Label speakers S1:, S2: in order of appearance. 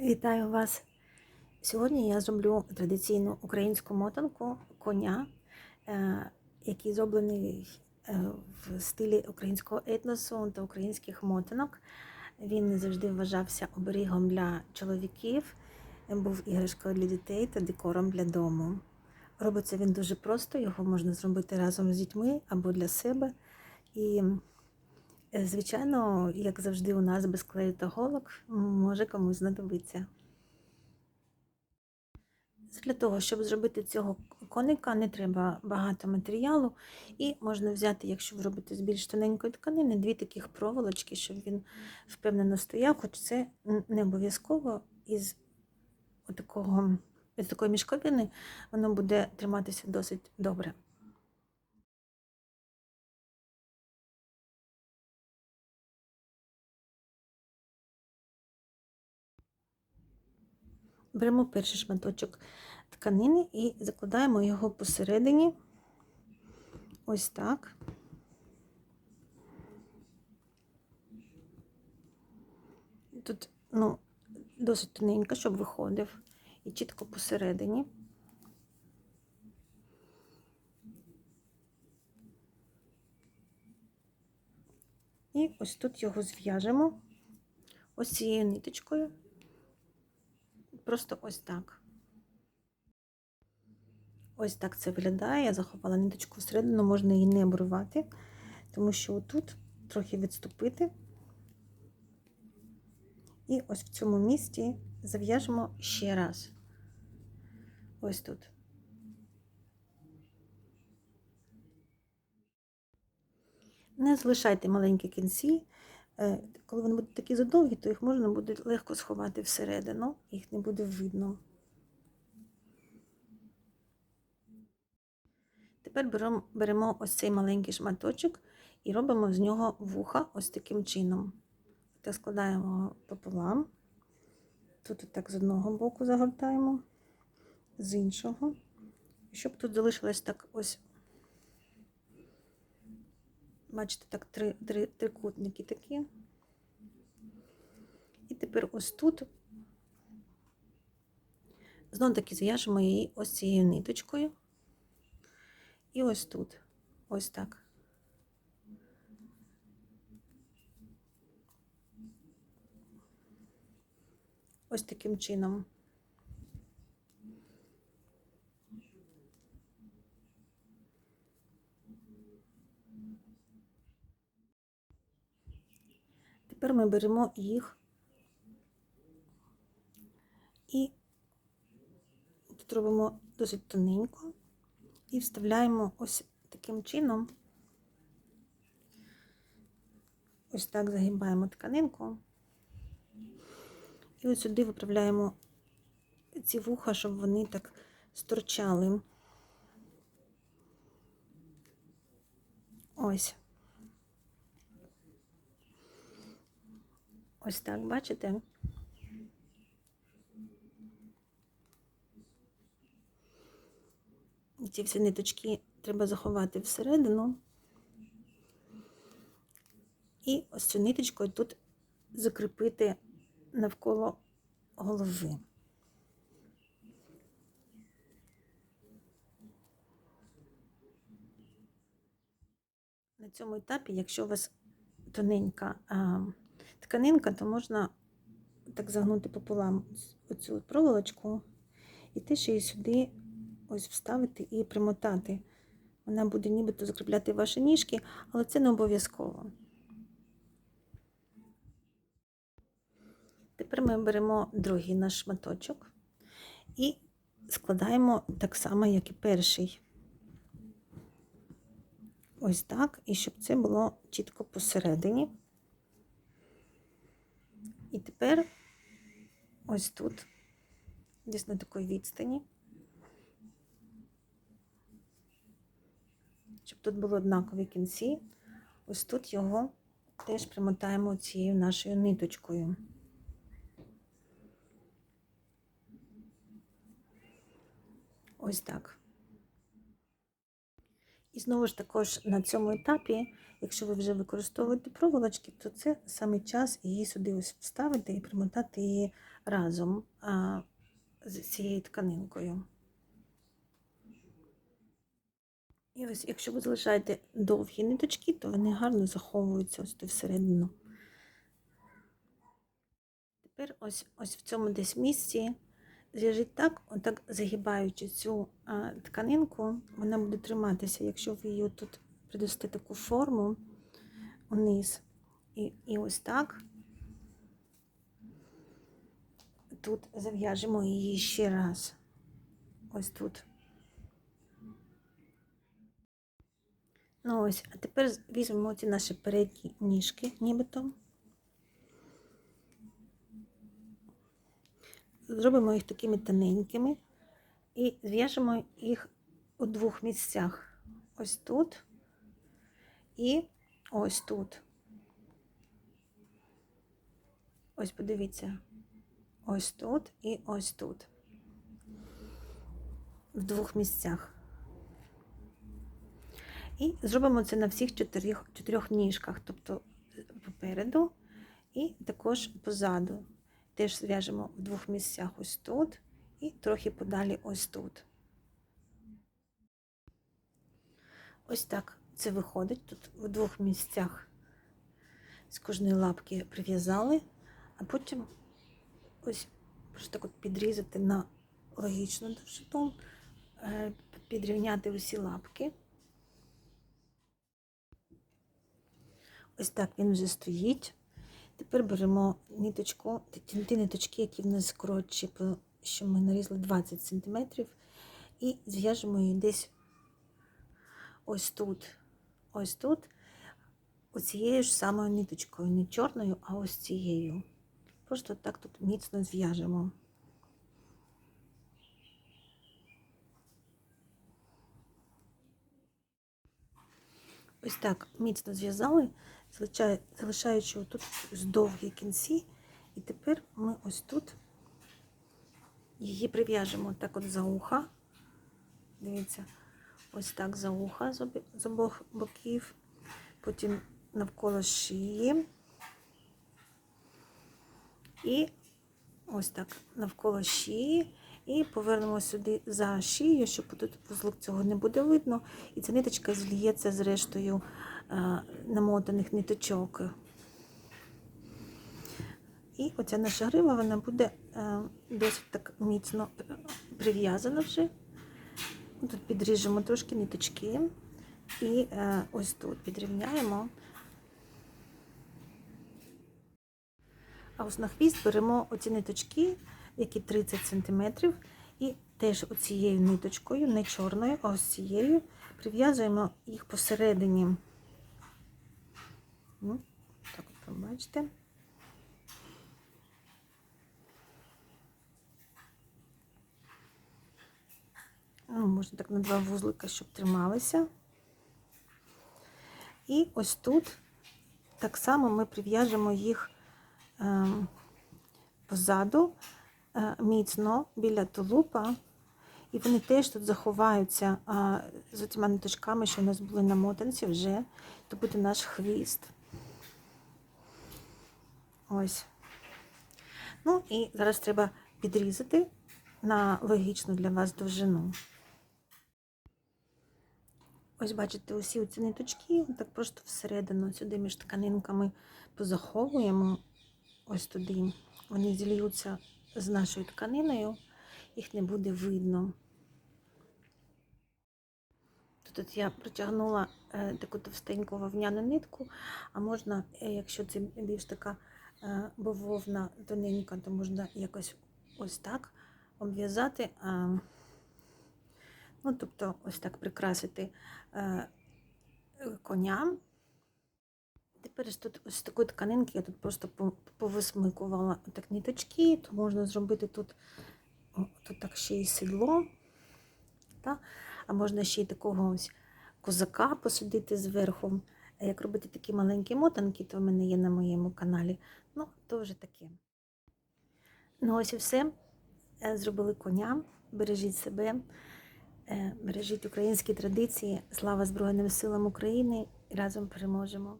S1: Вітаю вас! Сьогодні я зроблю традиційну українську мотанку коня, е, який зроблений е, в стилі українського етносу та українських мотанок. Він завжди вважався оберігом для чоловіків, був іграшкою для дітей та декором для дому. Робиться він дуже просто, його можна зробити разом з дітьми або для себе. І Звичайно, як завжди, у нас без клею та голок може комусь знадобитися. Для того, щоб зробити цього коника, не треба багато матеріалу, і можна взяти, якщо ви робите з більш тоненької тканини, дві таких проволочки, щоб він впевнено стояв, хоч це не обов'язково із такого, із такої мішковини воно буде триматися досить добре. Беремо перший шматочок тканини і закладаємо його посередині. Ось так. Тут ну, досить тоненько, щоб виходив, і чітко посередині. І ось тут його зв'яжемо ось цією ниточкою. Просто ось так. Ось так це виглядає. Я заховала ниточку всередину, можна її не обривати, тому що отут трохи відступити. І ось в цьому місці зав'яжемо ще раз. Ось тут. Не залишайте маленькі кінці. Е, коли вони будуть такі задовгі, то їх можна буде легко сховати всередину, їх не буде видно. Тепер беремо, беремо ось цей маленький шматочок і робимо з нього вуха ось таким чином. Так складаємо пополам. Тут так з одного боку загортаємо, з іншого. Щоб тут залишилось так ось, бачите, так, три, три трикутники такі. І тепер ось тут знову таки зв'яжемо її ось цією ниточкою. І ось тут, ось так. Ось таким чином. Тепер ми беремо їх і тут робимо досить тоненько і вставляємо ось таким чином. Ось так загибаємо тканинку. І ось сюди виправляємо ці вуха, щоб вони так сторчали. Ось. Ось так, бачите? Ці всі ниточки треба заховати всередину. І ось цю ниточку тут закріпити навколо голови. На цьому етапі, якщо у вас тоненька тканинка, то можна так загнути пополам оцю проволочку і теж її сюди ось вставити і примотати. Вона буде нібито закріпляти ваші ніжки, але це не обов'язково. Тепер ми беремо другий наш шматочок і складаємо так само, як і перший. Ось так, і щоб це було чітко посередині. І тепер ось тут, десь на такій відстані, щоб тут були однакові кінці, ось тут його теж примотаємо цією нашою ниточкою. Ось так. І знову ж також на цьому етапі, якщо ви вже використовуєте проволочки, то це саме час її сюди ось вставити і примотати її разом а, з цією тканинкою. І ось, якщо ви залишаєте довгі ниточки, то вони гарно заховуються ось тут всередину. Тепер ось, ось в цьому десь місці зв'яжіть так, отак загибаючи цю тканинку, вона буде триматися, якщо ви її тут придасте таку форму униз. І, і ось так. Тут зав'яжемо її ще раз. Ось тут. Ну ось, а тепер візьмемо ці наші передні ніжки, нібито. Зробимо їх такими тоненькими і зв'яжемо їх у двох місцях. Ось тут і ось тут. Ось подивіться. Ось тут і ось тут. В двох місцях. І зробимо це на всіх чотирьох, чотирьох ніжках, тобто попереду і також позаду. Теж зв'яжемо в двох місцях ось тут і трохи подалі ось тут. Ось так це виходить. Тут в двох місцях з кожної лапки прив'язали, а потім ось просто так от підрізати на логічну довжину, е, підрівняти усі лапки. Ось так він вже стоїть. Тепер беремо ниточку, ті ниточки, які в нас коротші, що ми нарізали 20 см, і зв'яжемо її десь ось тут, ось тут, оцією ж самою ниточкою, не чорною, а ось цією. Просто так тут міцно зв'яжемо. Ось так міцно зв'язали, залишаю- залишаючи тут довгі кінці. І тепер ми ось тут її прив'яжемо так от за уха. Дивіться, ось так за уха з обох боків, потім навколо шиї. І ось так навколо шиї. І повернемо сюди за шию, щоб тут вузлик цього не буде видно. І ця ниточка зліється з рештою е, намотаних ниточок. І оця наша грива вона буде е, досить так міцно прив'язана вже. Тут підріжемо трошки ниточки. І е, ось тут підрівняємо. А ось на хвіст беремо оці ниточки, які 30 см, і теж оцією ниточкою, не чорною, а ось цією, прив'язуємо їх посередині. Ну, так от побачите. Ну, можна так на два вузлика, щоб трималися. І ось тут так само ми прив'яжемо їх ем, позаду міцно біля тулупа. І вони теж тут заховаються з цими ниточками, що у нас були на мотанці вже, то буде наш хвіст. Ось. Ну і зараз треба підрізати на логічну для вас довжину. Ось бачите, усі ці ниточки, так просто всередину сюди між тканинками позаховуємо ось туди. Вони зільються з нашою тканиною, їх не буде видно. Тут я протягнула е, таку товстеньку вовняну нитку, а можна, е, якщо це більш така е, бавовна тоненька, то можна якось ось так обв'язати. Ну, тобто, ось так прикрасити е, коня. Тепер тут ось такої тканинки я тут просто повисмикувала так ниточки, то можна зробити тут, тут так ще й сідло. Та? А можна ще й такого ось козака посадити зверху. Як робити такі маленькі мотанки, то в мене є на моєму каналі. Ну, то вже таке. Ну, ось і все. Е, Зробили коня. Бережіть себе. Е, Бережіть українські традиції. Слава Збройним силам України і разом переможемо.